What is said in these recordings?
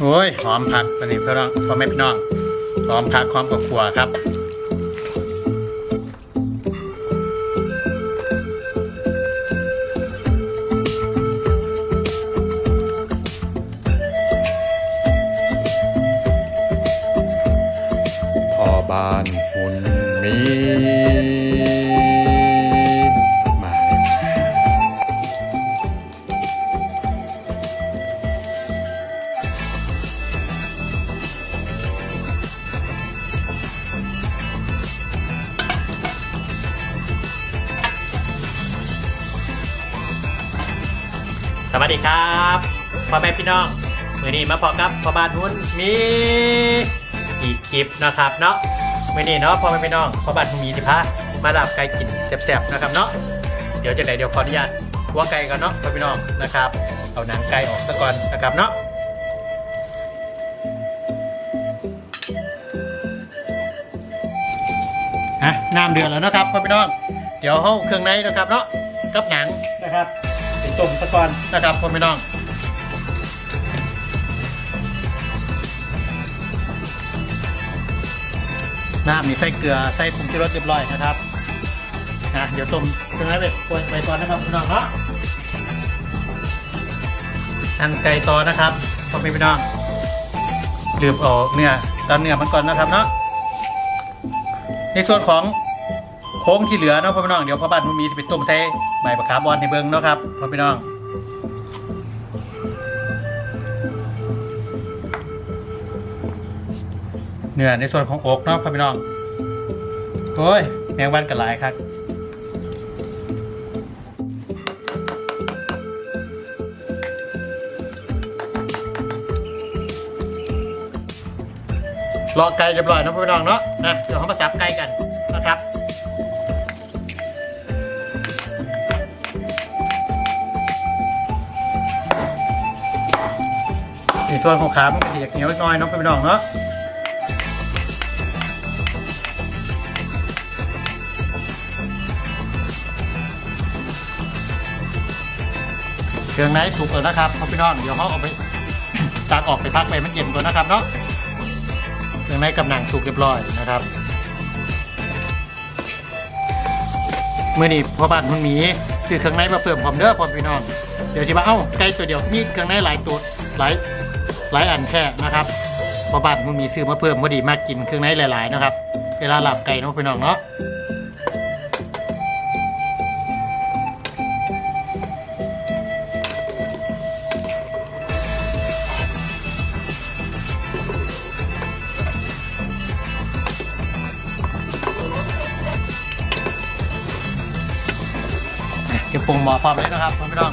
โอ้ยหอมผักตัวนี้พี่น้องพ่อแม่พี่น้องหอมผักหอมกับขัวครับพอบ้านหุ่นมี พ่อแม่พี่น้องมือนี้มาพอกับพ่อบ้านหุ้นมีอีกคลิปนะครับเนาะมือนี้เนาะพ่อแม่พี่น้องพ่อบ้านหุ้นมีสิพามาหลาบไก่กินแซ่บๆนะครับเนาะเดี๋ยวจะไหนเดี๋ยวขออนุญาตคั่วไก่ก่อนเนาะพ่อพี่น้องนะครับ เอาหนังไก่ออกซะก่อนนะครับเนาะอะน้ำเดือดแล้วนะครับพ่อพี่น้องเดี๋ยวเข้าเครื่องในนะครับเนาะกับหนังนะครับไปต้มซะก่อนนะครับพ่อพี่น้อง น้ำนี่ใส่เกลือใส่ผงชูรสเรียบร้อยนะครับนะเดี๋ยวต้มเครื่องนั้นไปไปก่อนนะครับพี่น้องเนาะหั่นไก่ต่อนะครับพ่อแม่พี่น้องลืมเออกเนื้อตอนเนื้อมันก่อนนะครับเนาะในส่วนของโค้งที่เหลือเนาะพ่อพี่น้องเดี๋ยวพ่อบ้านมันมีจะไปต้มใส่ใบมะขามบอนในเบิ้งเนาะครับพ่อพี่น้อง เนื้อในส่วนของอกเนาะพ่อพี่น้องโอ้ยแมงวันกันหลายครับรอไก่เรียบร้อยนะพี่น้องเนาะนะเดี๋ยวเขามาสับไก่กันนะครับในส่วนของขามันก็จะเหนียวน้อยเนาะพี่น้องเนาะ เครื่องในสุกแล้วนะครับพ่อพี่น้องเดี๋ยวเขาเอาไปตากออกไปพักไปมันเย็นก่อนนะครับเนาะเครื่องในกับหนังสุกเรียบร้อยนะครับเมื่อนี้พ่อบ้านมันมีซื้อเครื่องในมาเพิ่มผมเด้อพ่อพี่น้องเดี๋ยวสิว่าเอ้าไก่ตัวเดียวมีเครื่องในหลายตัวหลายหลายอันแค่นะครับพ่อบ้านมันมีซื้อมาเพิ่มพอดีมากกินเครื่องในหลายๆนะครับ เวลาหลับไก่เนาะพี่น้องเนาะ ปรุงหมอพร้อมเลยนะครับพ่อพี่น้อง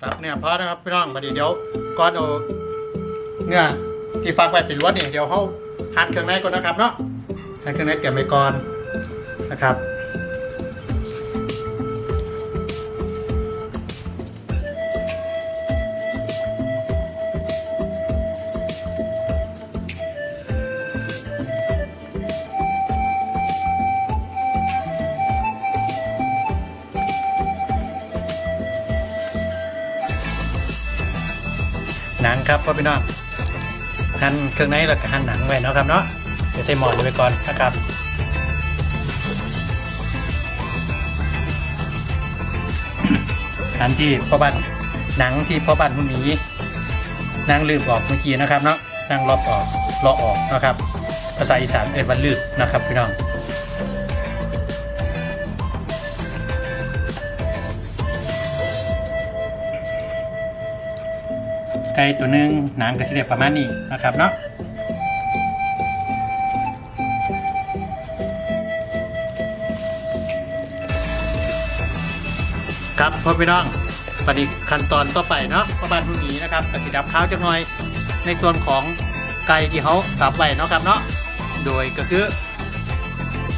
ครับเนี่ยพอนะครับพี่น้องมาดีเดี๋ยวก่อนเอาเนื้อ ที่ฟักไว้เป็นล้วนนี่เดี๋ยวเขาหั่นเครื่องในก่อนนะครับเนาะหั่นเครื่องในเก็บไว้ก่อนนะครับหนังครับพ่อพี่น้อง หั่นเครื่องในแล้วก็หั่นหนังไว้เนาะครับเนาะเดี๋ยวใส่หมอนี่ไปก่อนนะครับหั่นที่พ่อบ้านหนังที่พ่อบ้านคุณหมีนางลืบออกเมื่อกี้นะครับเนาะนางลอบออกเลาะออกนะครับ ภาษาอีสานเอ็นวันลืบนะครับพี่น้อง ก่ตัวหนึ่งหนังก็สิเดประมาณนี้นะครับเนาะครับพ่อพี่น้องปฏิขั้นตอนต่อไปเนาะประบานผู้หมีนะครับกระสีดับข้าวจักหน่อย ในส่วนของไก่ที่เขาสับไว้เนาะครับเนาะโดยก็คือ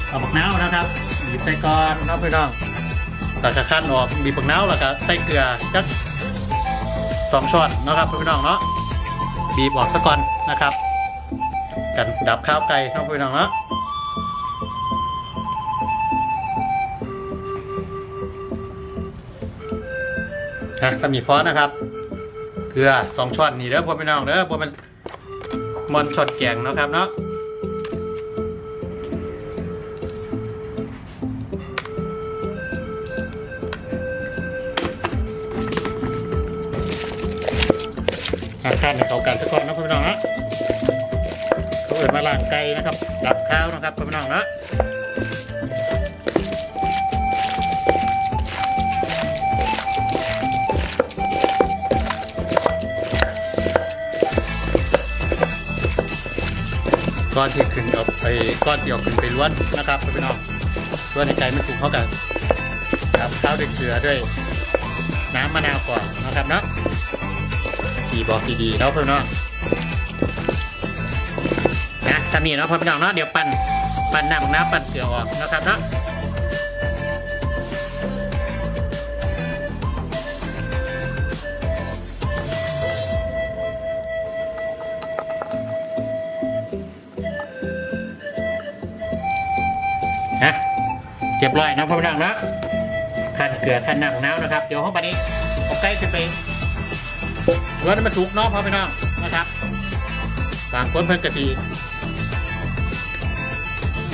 เอาบักน้าวนะครับบีบใส่ก่อนเนาะพี่น้องแล้วก็ขั้นออกบีบปักน้าวแล้วก็ใส่เกลือจัก สองช้อนเนาะครับพี่น้องเนาะบีบออกซะก่อนนะครับ กันดับข้าวไก่เนาะพี่น้องเนาะอะสมีพอนะครับเกลือสองช้อนนี่เด้อพ่อพี่น้องเด้อพ่อมันมอนช็อตแกงเนาะครับเนาะาคารในเขากันซะก่อนนะพี่น้องนะเขาเอิดมาล่างไก่นะครับดับข้าวนะครับพี่น้องนะก้อนที่ขึ้นเอาไปก้อนที่เอาขึ้นไปล้วนนะครับพี่น้องล้วนในใจมันสูงเท่ากันครับข้าวด้วยเกลือด้วย น้ำมะนาวก่อนนะครับเนาะ บอกดีๆเนาะพี่น้องนะสามีเนาะพี่น้องเนาะเดี๋ยวปั่นปั่นน้ำน้ำปั่นเกลือออกนะครับเนาะนะเรียบร้อยนะพี่น้องเนาะขั้นเกลือขั้นน้ำน้ำนะครับ เดี๋ยวห้องปานนี้เอาใกล้ขึ้นไป รถมันสุกเนาะพ่อพี่น้องนะครับบางคนเพิ่นกระสี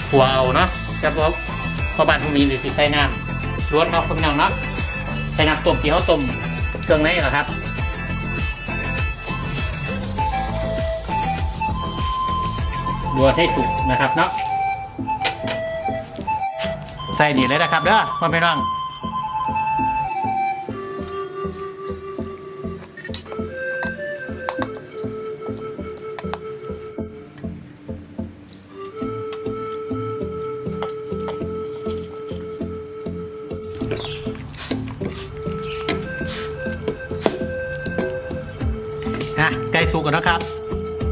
ขัวเอาเนาะจะพอพอบ้านพรุ่งนี้หรือสิใส่น้ำล้วนเนาะพ่อพี่น้องเนาะใส่น้ำต้มที่เขาต้มเครื่องในเหรอครับรวนให้สุกนะครับเนาะใส่ดีเลยนะครับเด้อพ่อพี่น้อง อะไก่สุกก่อนนะครับ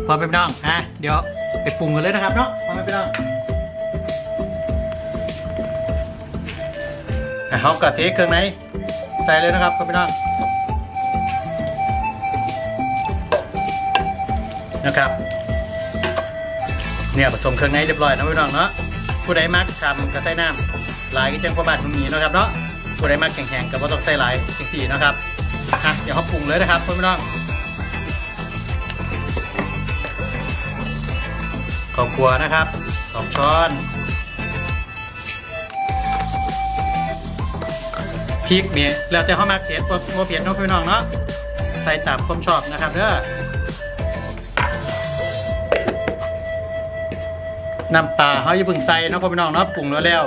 พอเป็นพี่น้องอะเดี๋ยวไปปรุงกันเลยนะครับเนาะพอเป็นพี่น้องอะเขากะเทเครื่องในใส่เลยนะครับพอเป็นพี่น้องนะครับเนี่ยผสมเครื่องในเรียบร้อยนะพี่น้องเนาะผู้ใดมักชำก็ใส่น้ำลายก็จังพอบาทมันมีนะครับเนาะผู้ใดมักแข็งๆก็บ่ต้องใส่หลายจังสี่นะครับอะเดี๋ยวเขาปรุงเลยนะครับพี่น้อง ข้าวคั่วนะครับสองช้อนพริกเนี่ยแล้วแต่เขามักเผ็ดบ่บ่เผ็ดน้องพี่น้องเนาะใส่ตามความชอบนะครับเด้อน้ำปลาเขาอย่าเพิ่งใส่เนาะพี่น้องเนาะปรุงแล้วแล้ว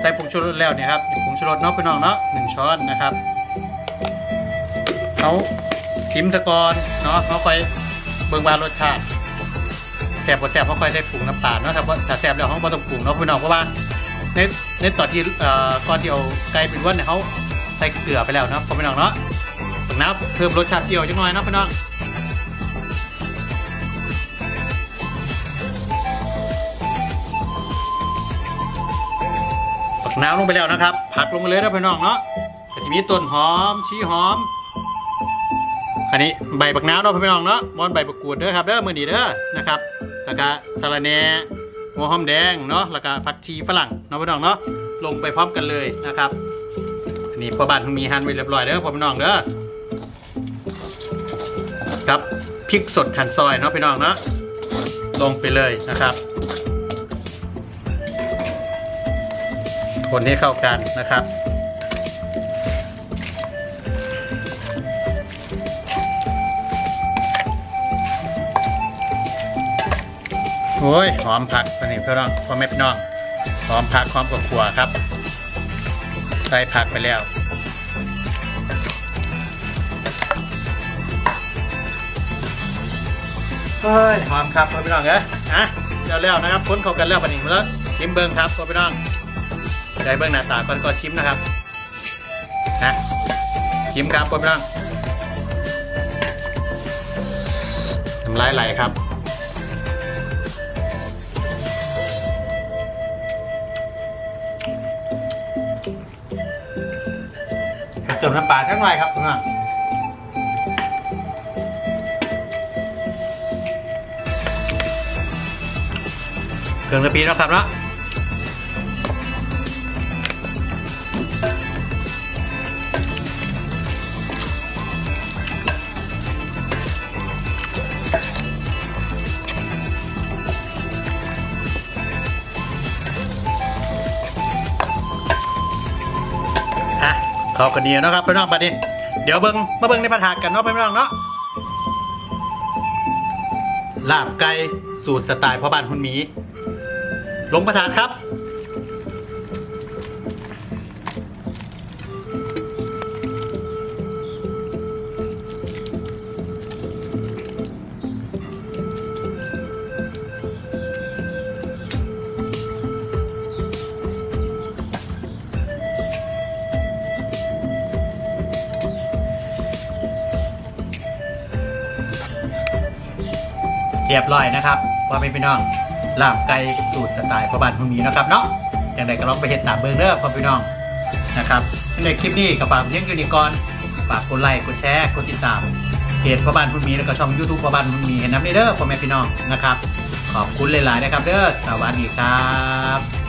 ใส่ผงชูรสแล้วเนี่ยครับผงชูรสเนาะพี่น้องเนาะหนึ่งช้อนนะครับเขาชิมสะกอนเนาะเขาคอยเบิ่งว่ารสชาติ ซ่บบ่แซ่บเขาค่อยใส่ปรุงน้ำตาลเนาะครับเพราะถ้าแซ่บแล้วเขาบ่ต้องปรุงเนาะพี่น้องเพราะว่าในในตอนที่เอ่อก่อนที่เอาไก่เป็นวันเนี่ยเขาใส่เกลือไปแล้วเนาะพี่น้องเนาะปักน้ำเพิ่มรสชาติเปรี้ยวจังหน่อยเนาะพี่น้องปักน้ำลงไปแล้วนะครับ ผักลงไปเลยนะพี่น้องเนาะกระสิมีต้นหอมชี้หอมอันนี้ใบบักน้าวเนาะพี่น้องเนาะมอนใบบักกูดเด้อครับเด้อมือนีเด้อนะครับ แล้วก็สาระแหน่หัวหอมแดงเนาะแล้วก็ผักชีฝรั่งเนาะพี่น้องเนาะลงไปพร้อมกันเลยนะครับอันนี้พ่อบ้านเพิ่งมีหั่นไว้เรียบร้อยเด้อพ่อพี่น้องเด้อครับพริกสดหั่นซอยเนาะพี่น้องเนาะลงไปเลยนะครับคนให้เข้ากันนะครับ โอ้ยหอมผักตัวนี้พี่น้องพ่อแม่พี่น้องหอมผักหอมกับขัวครับ ใส่ผักไปแล้วเฮ้ยหอมครับพ่อพี่น้องเอ้ยอะแล้วๆนะครับพ้นเข้ากันแล้วปะนี้มาแล้วชิมเบิ้งครับพ่อพี่น้องได้เบิ้งหน้าตาก่อนก็ชิมนะครับนะชิมครับพ่อพี่น้องน้ำลายไหลครับ เติมน้ำปลาสักหน่อยครับพี่น้องเครื่องกะปิแล้วครับเนาะ เข้ากันดีนะครับพี่น้องปัดนี้เดี๋ยวเบิ้งมาเบิ้งในประถาดกันเนาะพี่น้องเนาะลาบไก่สูตรสไตล์พ่อบ้านคุณหมี ลงประถาดครับ เรียบร้อยนะครับว่าเป็นพี่น้องลาบไก่สูตรสไตล์พ่อบ้านคุณหมีนะครับเนาะอย่างไรก็ลองไปเห็ดตามเบอร์เด้อพ่อพี่น้องนะครับในคลิปนี้ก็ฝากเพียงอยู่นี่ก่อนฝากกดไลค์กดแชร์กดติดตามเพจพ่อบ้านคุณหมีแล้วก็ช่อง YouTube พ่อบ้านคุณหมีเห็นน้ำนี่เด้อพ่อแม่พี่น้องนะครับ ขอบคุณหลายๆนะครับเด้อสวัสดีครับ